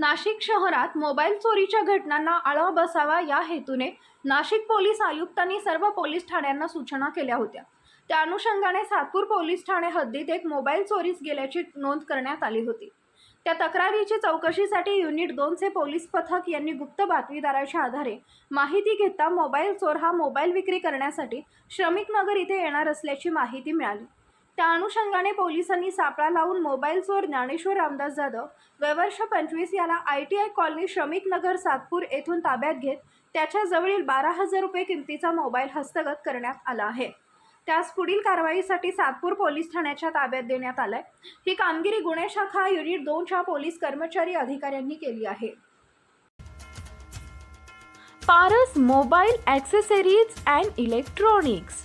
नाशिक शहरात मोबाईल चोरीच्या घटनांना आळा बसावा या हेतूने नाशिक पोलीस आयुक्तांनी सर्व पोलीस ठाण्यांना सूचना केल्या होत्या. त्या अनुषंगाने सातपूर पोलीस ठाणे हद्दीत एक मोबाईल चोरीस गेल्याची नोंद करण्यात आली होती. त्या तक्रारीची चौकशीसाठी युनिट दोनचे पोलीस पथक यांनी गुप्त बातमीदाराच्या आधारे माहिती घेता मोबाईल चोर हा मोबाईल विक्री करण्यासाठी श्रमिक नगर इथे येणार असल्याची माहिती मिळाली. त्या अनुषंगाने पोलिसांनी सापळा लावून मोबाईल चोर ज्ञानेश्वर रामदास जाधव वयवर्ष पंचवीस याला आय टी आय कॉलनी श्रमिक नगर सातपूर येथून ताब्यात घेत त्याच्या जवळील बारा हजार रुपये किमतीचा मोबाईल हस्तगत करण्यात आला आहे. त्यास पुढील कारवाईसाठी सातपूर पोलीस ठाण्याच्या ताब्यात देण्यात आलाय. ही कामगिरी गुन्हे शाखा युनिट दोनच्या पोलीस कर्मचारी अधिकाऱ्यांनी केली आहे. Paras mobile accessories and electronics